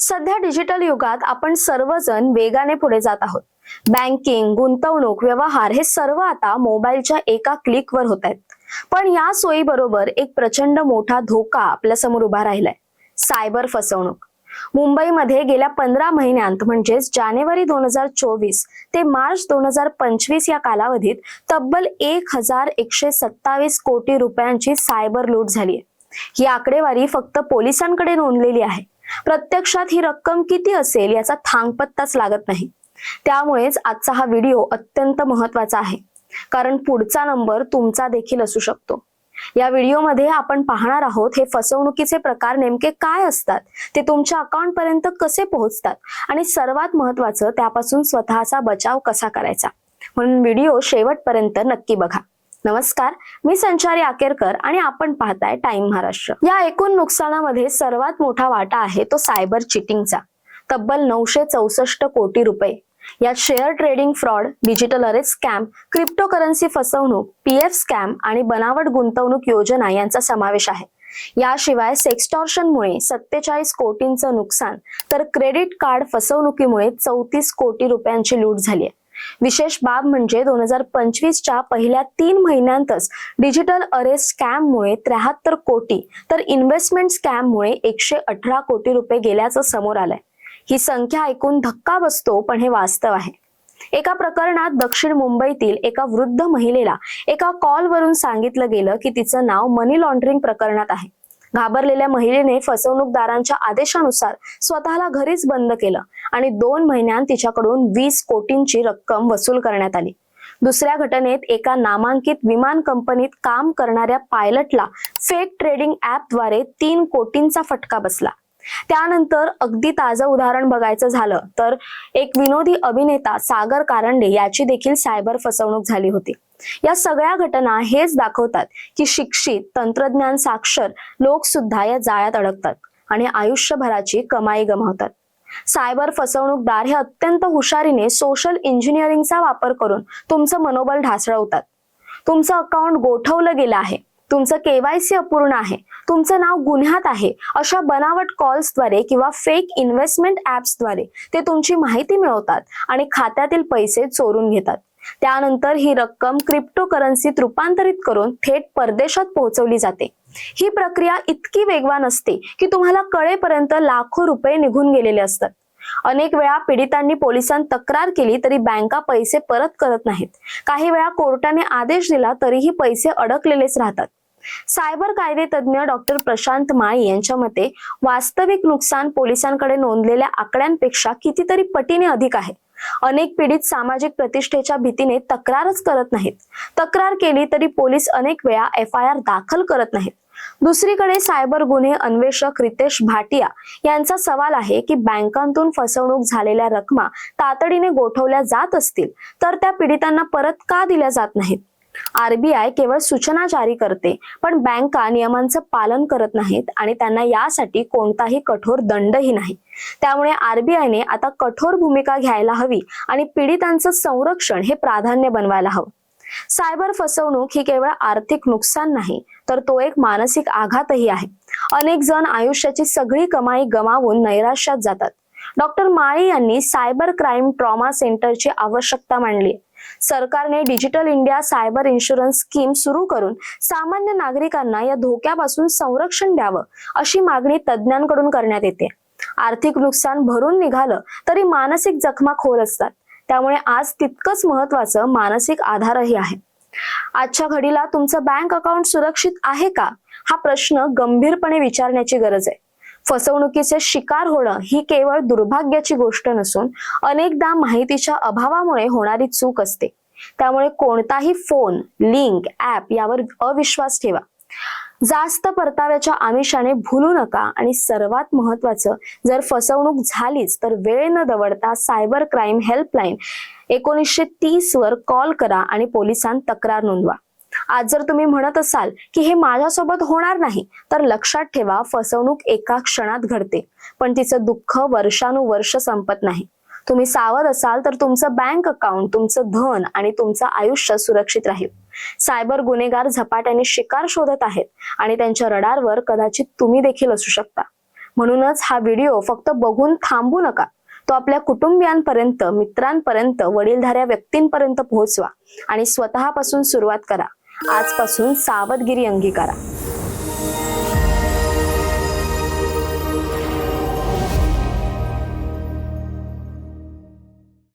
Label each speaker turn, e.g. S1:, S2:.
S1: सध्या डिजिटल युगात आपण सर्वजण वेगाने पुढे जात आहोत. बँकिंग गुंतवणूक व्यवहार हे सर्व आता मोबाईलच्या एका क्लिकवर होत आहेत. पण या सोयीबरोबर एक प्रचंड मोठा धोका आपल्यासमोर उभा राहिलाय. सायबर फसवणूक. मुंबईमध्ये गेल्या पंधरा महिन्यांत म्हणजेच जानेवारी दोन हजार चोवीस ते मार्च दोन हजार पंचवीस या कालावधीत तब्बल एक हजार एकशे सत्तावीस कोटी रुपयांची सायबर लूट झाली ही आकडेवारी फक्त पोलिसांकडे नोंदलेली आहे. प्रत्यक्षात ही रक्कम किती असेल याचा थांगपत्ताच लागत नाही. त्यामुळेच आजचा हा व्हिडिओ अत्यंत महत्त्वाचा आहे. कारण पुढचा नंबर तुमचा देखील असू शकतो. या व्हिडिओमध्ये आपण पाहणार आहोत हे फसवणुकीचे प्रकार नेमके काय असतात ते तुमच्या अकाउंट पर्यंत कसे पोहोचतात आणि सर्वात महत्वाचं त्यापासून स्वतःचा बचाव कसा करायचा. म्हणून व्हिडिओ शेवटपर्यंत नक्की बघा. नमस्कार मी संचारी आकेरकर आणि आपण पाहताय टाइम महाराष्ट्र. या एकूण नुकसानामध्ये सर्वात मोठा वाटा आहे तो सायबर चिटिंगचा. तब्बल नऊशे चौसष्ट कोटी रुपये. यात share trading fraud digital arrest scam cryptocurrency फसवणूक पीएफ स्कॅम आणि बनावट गुंतवणूक योजना यांचा समावेश आहे. याशिवाय सेक्स्टॉर्शनमुळे सत्तेचाळीस कोटींचं नुकसान तर क्रेडिट कार्ड फसवणुकीमुळे चौतीस कोटी रुपयांची लूट झाली आहे विशेष बाब म्हणजे दोन हजार पंचवीसच्या पहिल्या तीन महिन्यांतच डिजिटल अरेस्ट स्कॅममुळे त्र्याहत्तर कोटी तर इन्व्हेस्टमेंट स्कॅममुळे एकशे अठरा कोटी रुपये गेल्याचं समोर आलंय. ही संख्या ऐकून धक्का बसतो पण हे वास्तव आहे. एका प्रकरणात दक्षिण मुंबईतील एका वृद्ध महिलेला एका कॉलवरून सांगितलं गेलं की तिचं नाव मनी लॉन्ड्रिंग प्रकरणात आहे. घाबरलेल्या महिलेने फसवणूकदारांच्या आदेशानुसार स्वतःला घरीच बंद केलं आणि दोन महिन्यांत तिच्याकडून वीस कोटींची रक्कम वसूल करण्यात आली. दुसऱ्या घटनेत एका नामांकित विमान कंपनीत काम करणाऱ्या पायलटला फेक ट्रेडिंग ऍपद्वारे तीन कोटींचा फटका बसला. त्यानंतर अगदी ताजं उदाहरण बघायचं झालं तर एक विनोदी अभिनेता सागर कारंडे याची देखील सायबर फसवणूक झाली होती. या सगळ्या घटना हेच दाखवतात की शिक्षित तंत्रज्ञान साक्षर लोक सुद्धा या जाळ्यात अडकतात आणि आयुष्यभराची कमाई गमावतात. सायबर फसवणूकदार हे अत्यंत हुशारीने सोशल इंजिनिअरिंगचा वापर करून तुमचं मनोबल ढासळवतात. तुमचं अकाउंट गोठवलं गेलं आहे तुमचं केवायसी अपूर्ण आहे तुमचं नाव गुन्ह्यात आहे अशा बनावट कॉल्सद्वारे किंवा फेक इन्व्हेस्टमेंट ऍप्सद्वारे ते तुमची माहिती मिळवतात आणि खात्यातील पैसे चोरून घेतात. त्यानंतर ही रक्कम क्रिप्टो करन्सीत रूपांतरित करून थेट परदेशात पोहोचवली जाते. ही प्रक्रिया इतकी वेगवान असते की तुम्हाला कळेपर्यंत लाखो रुपये निघून गेलेले असतात. अनेक वेळा पीडितांनी पोलिसांत तक्रार केली तरी बँका पैसे परत करत नाहीत. काही वेळा कोर्टाने आदेश दिला तरीही पैसे अडकलेलेच राहतात. सायबर कायदे तज्ज्ञ डॉक्टर प्रशांत माळी यांच्या मते वास्तविक नुकसान पोलिसांकडे नोंदलेल्या आकड्यांपेक्षा कितीतरी पटीने अधिक आहे. अनेक पीडित सामाजिक प्रतिष्ठेच्या भीतीने तक्रारच करत नाहीत. तक्रार केली तरी पोलीस अनेक वेळा एफ आय आर दाखल करत नाहीत. दुसरीकडे सायबर गुन्हे अन्वेषक रितेश भाटिया यांचा सवाल आहे की बँकांतून फसवणूक झालेल्या रकमा तातडीने गोठवल्या जात असतील तर त्या पीडितांना परत का दिल्या जात नाहीत? आरबीआय केवळ सूचना जारी करते पण बँका नियमांचं पालन करत नाहीत आणि त्यांना यासाठी कोणताही कठोर दंडही नाही. त्यामुळे आरबीआयने आता कठोर भूमिका घ्यायला हवी आणि पीडितांचं संरक्षण हे प्राधान्य बनवायला हवं. सायबर फसवणूक ही केवळ आर्थिक नुकसान नाही तर तो एक मानसिक आघातही आहे. अनेक जण आयुष्याची सगळी कमाई गमावून नैराश्यात जातात. डॉक्टर माळी यांनी सायबर क्राईम ट्रॉमा सेंटरची आवश्यकता मांडली सरकारने digital India cyber insurance scheme सुरू करून सामान्य नागरिकांना या धोक्यापासून संरक्षण द्यावं अशी मागणी तज्ज्ञांकडून करण्यात येते. आर्थिक नुकसान भरून निघालं तरी मानसिक जखमा खोल असतात. त्यामुळे आज तितकंच महत्वाचं मानसिक आधारही आहे. आजच्या घडीला तुमचं बँक अकाउंट सुरक्षित आहे का? हा प्रश्न गंभीरपणे विचारण्याची गरज आहे. फसवणुकीचे शिकार होणं ही केवळ दुर्भाग्याची गोष्ट नसून अनेकदा माहितीच्या अभावामुळे होणारी चूक असते. त्यामुळे कोणताही फोन लिंक ऍप यावर अविश्वास ठेवा. जास्त परताव्याच्या आमिषाने भूलू नका आणि सर्वात महत्वाचं जर फसवणूक झालीच तर वेळ न दवडता सायबर क्राईम हेल्पलाईन एकोणीसशे तीस वर कॉल करा आणि पोलिसांत तक्रार नोंदवा. आज जर तुम्ही म्हणत असाल की हे माझ्यासोबत होणार नाही तर लक्षात ठेवा फसवणूक एका क्षणात घडते. पण तिचं दुःख वर्षानुवर्ष संपत नाही. तुम्ही सावध असाल तर तुमचं बँक अकाउंट तुमचं धन आणि तुमचं आयुष्य सुरक्षित राहील. सायबर गुन्हेगार झपाट्याने शिकार शोधत आहेत आणि त्यांच्या रडारवर कदाचित तुम्ही देखील असू शकता. म्हणूनच हा व्हिडिओ फक्त बघून थांबू नका. तो आपल्या कुटुंबियांपर्यंत मित्रांपर्यंत वडीलधाऱ्या व्यक्तींपर्यंत पोहोचवा आणि स्वतःपासून सुरुवात करा. आजपासून सावधगिरी अंगीकारा.